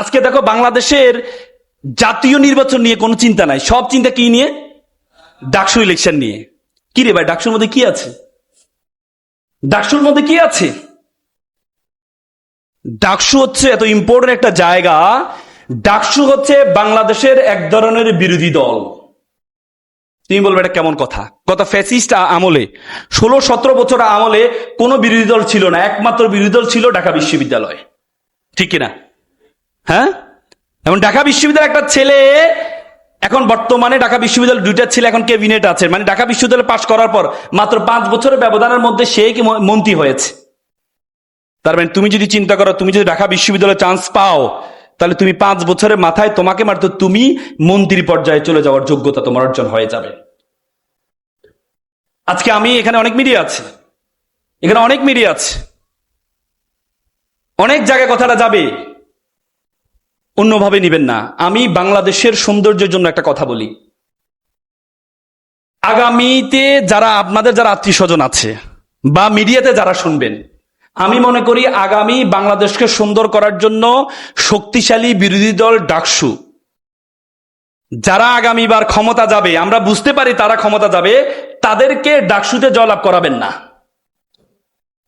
আজকে দেখো বাংলাদেশের জাতীয় নির্বাচন নিয়ে কোনো চিন্তা নাই। সব চিন্তা কি নিয়ে? ডাকসু ইলেকশন নিয়ে। কি রে ভাই, ডাকসুর মধ্যে কি আছে? ডাকসুর মধ্যে কি আছে? ডাকসু হচ্ছে এত ইম্পর্টেন্ট একটা জায়গা। ডাকসু হচ্ছে বাংলাদেশের এক ধরনের বিরোধী দল। তুমি বলবে এটা কেমন কথা? কথা ফ্যাসিস্ট আমলে। ষোলো সতেরো বছর আমলে কোনো বিরোধী দল ছিল না, একমাত্র বিরোধী দল ছিল ঢাকা বিশ্ববিদ্যালয়। ঠিক কিনা? হ্যাঁ? এবং ঢাকা বিশ্ববিদ্যালয়ের একটা ছেলে, এখন বর্তমানে ঢাকা বিশ্ববিদ্যালয় দুইটা ছেলে এখন ক্যাবিনেট আছে। মানে ঢাকা বিশ্ববিদ্যালয় পাশ করার পর মাত্র পাঁচ বছরের ব্যবধানের মধ্যে সে কি মন্ত্রী হয়েছে। তার মানে তুমি যদি চিন্তা করো, তুমি যদি ঢাকা বিশ্ববিদ্যালয়ে চান্স পাও, তাহলে তুমি পাঁচ বছরের মাথায় তোমাকে মাত্র তুমি মন্ত্রী পর্যায়ে চলে যাওয়ার যোগ্যতা তোমার অর্জন হয়ে যাবে। আজকে আমি এখানে অনেক মিডিয়া আছে। এখানে অনেক মিডিয়া আছে। অনেক জায়গায় কথাটা যাবে। অন্যভাবে নিবেন না। আমি বাংলাদেশের সৌন্দর্যের জন্য একটা কথা বলি। আগামীতে যারা আপনাদের যারা আত্মীয় স্বজন আছে বা মিডিয়াতে যারা শুনবেন, আমি মনে করি আগামী বাংলাদেশকে সুন্দর করার জন্য শক্তিশালী বিরোধী দল ডাকসু। যারা আগামীবার ক্ষমতা যাবে, আমরা বুঝতে পারি তারা ক্ষমতা যাবে, তাদেরকে ডাকসুতে জয়লাভ করাবেন না।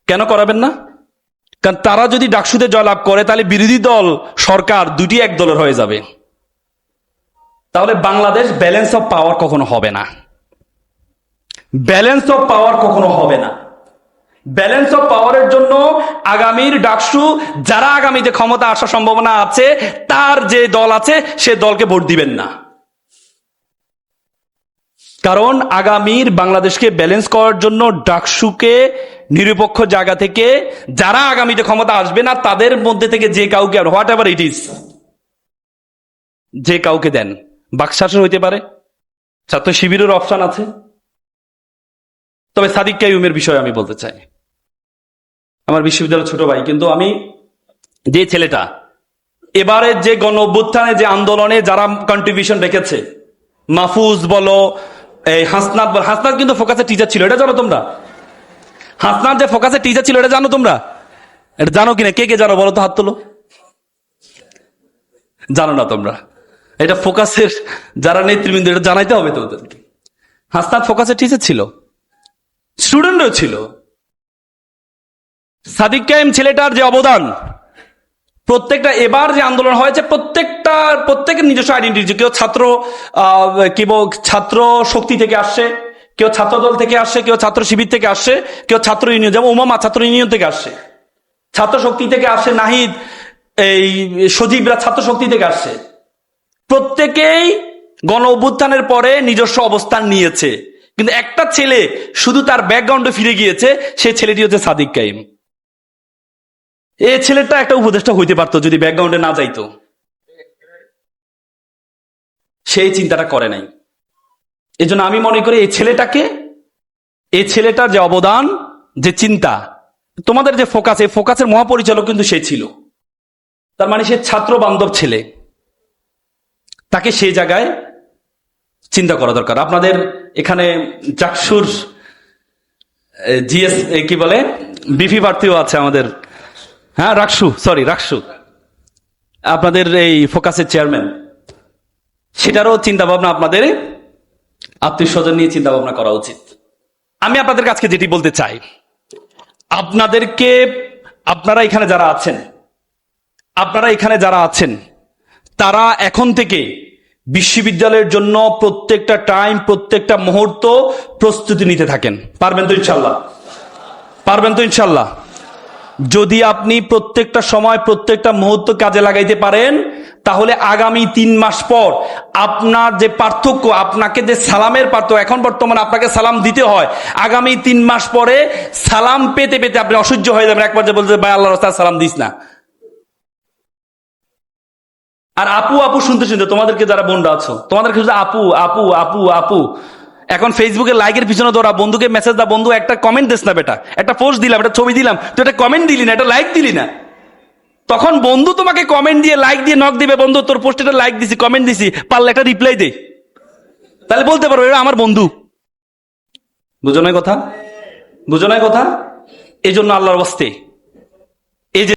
কেন করাবেন না? কারণ তারা যদি ডাকসুতে জয়লাভ করে, তাহলে বিরোধী দল, সরকার দুটি এক দলের হয়ে যাবে। তাহলে বাংলাদেশ ব্যালেন্স অফ পাওয়ার কখনো হবে না। ব্যালেন্স অফ পাওয়ার কখনো হবে না। ব্যালেন্স অফ পাওয়ারের জন্য আগামীর ডাকসু, যারা আগামীতে ক্ষমতা আসার সম্ভাবনা আছে, তার যে দল আছে, সে দলকে ভোট দিবেন না। কারণ আগামীর বাংলাদেশকে ব্যালেন্স করার জন্য ডাকসুকে নিরপেক্ষ জায়গা থেকে যারা আগামীতে ক্ষমতা আসবে না, তাদের মধ্যে থেকে যে কাউকে হোয়াট এভার ইট ইজ যে কাউকে দেন। বাকশাসন হইতে পারে, ছাত্র শিবিরের অপশন আছে। তবে সাদিক কাইমের বিষয়ে আমি বলতে চাই। আমার বিশ্ববিদ্যালয়ের ছোট ভাই, কিন্তু আমি যে ছেলেটা, এবারে যে গণ অভ্যুত্থানে, যে আন্দোলনে যারা কন্ট্রিবিউশন রেখেছে, মাহফুজ বলো, এই হাসনাত বলো, হাসনাত কিন্তু ফোকাসের টিচার ছিল, এটা জানো তোমরা? হাসনাত যে ফোকাসে টিচার ছিল, এটা জানো তোমরা? এটা জানো কিনা? কে কে জানো? বলো তো হাত তোলো। জানো না তোমরা। এটা ফোকাসের যারা নেতৃবৃন্দ, এটা জানাইতে হবে তো ওদেরকে হাসনাত ফোকাসের টিচার ছিল। স্টুডেন্টও ছিল। সাদিক কায়েম ছেলেটার যে অবদান, প্রত্যেকটা এবার যে আন্দোলন হয়েছে প্রত্যেকটা, প্রত্যেকের নিজস্ব আইডেন্টিটি কেউ ছাত্র কি ছাত্র শক্তি থেকে আসছে। কেউ ছাত্র দল থেকে আসছে কেউ ছাত্র শিবির থেকে আসছে কেউ ছাত্র ইউনিয়ন, যেমন উমামা ছাত্র ইউনিয়ন থেকে আসছে ছাত্র শক্তি থেকে আসছে নাহিদ, এই সজীবরা ছাত্র শক্তি থেকে আসছে প্রত্যেকেই গণ অভ্যুত্থানের পরে নিজস্ব অবস্থান নিয়েছে। কিন্তু একটা ছেলে শুধু তার ব্যাকগ্রাউন্ডে ফিরে গিয়েছে সেই ছেলেটি হচ্ছে সাদিক কাইম। এই ছেলেটা একটা উপদেষ্টা হইতে পারতো যদি ব্যাকগ্রাউন্ডে না যাইতো। সেই চিন্তাটা করে নাই। এজন্য আমি মনে করি এই ছেলেটাকে, এই ছেলেটার যে অবদান, যে চিন্তা, তোমাদের যে ফোকাস, এই ফোকাসের মহাপরিচালক কিন্তু সে ছিল। তার মানে সে ছাত্র বান্ধব ছেলে। তাকে সেই জায়গায় চিন্তা করা দরকার। আপনাদের এখানে চাকসুর জিএস কি বলে বিপি প্রার্থীও আছে আমাদের। হ্যাঁ রাকসু সরি রাকসু। আপনাদের এই ফোকাসের চেয়ারম্যান সেটারও চিন্তা ভাবনা আপনাদের আত্মীয় স্বজন নিয়ে চিন্তা ভাবনা করা উচিত। আমি আপনাদের কাছে যেটি বলতে চাই, আপনাদেরকে, আপনারা এখানে যারা আছেন, আপনারা এখানে যারা আছেন, তারা এখন থেকে বিশ্ববিদ্যালয়ের জন্য প্রত্যেকটা টাইম প্রত্যেকটা মুহূর্ত প্রস্তুতি নিতে থাকেন। পারবেন তো ইনশাল্লাহ পারবেন তো ইনশাল্লাহ যদি আপনি প্রত্যেকটা সময়, প্রত্যেকটা মুহূর্ত কাজে লাগাইতে পারেন তাহলে আগামী তিন মাস পর আপনার যে পার্থক্য, আপনাকে যে সালামের পার্থক্য, এখন বর্তমানে আপনাকে সালাম দিতে হয়। আগামী তিন মাস পরে সালাম পেতে পেতে আপনি অসহ্য হয়ে যাবেন। একবার যে বলতে ভাই আল্লাহ রাস্তায় সালাম দিস না। আর আপু আপু শুনতে শুনতে, তোমাদেরকে যারা বোনরা আছো, তোমাদেরকে শুধু আপু আপু আপু আপু। এখন ফেসবুকে লাইকের পিছনে তোরা বন্ধুকে মেসেজ দা বন্ধু, একটা কমেন্ট দিস না বেটা। একটা পোস্ট দিলাম, একটা ছবি দিলাম। তুই একটা কমেন্ট দিলি না, একটা লাইক দিলি না। তখন বন্ধু তোমাকে কমেন্ট দিয়ে লাইক দিয়ে নক দিবে। বন্ধু, তোর পোস্টে লাইক দিছি কমেন্ট দিছি। পারলে একটা রিপ্লাই দে। তাহলে বলতে পারব, এরা আমার বন্ধু। বুঝো কথা? বুঝো কথা? এই জন্য আল্লাহর বস্তে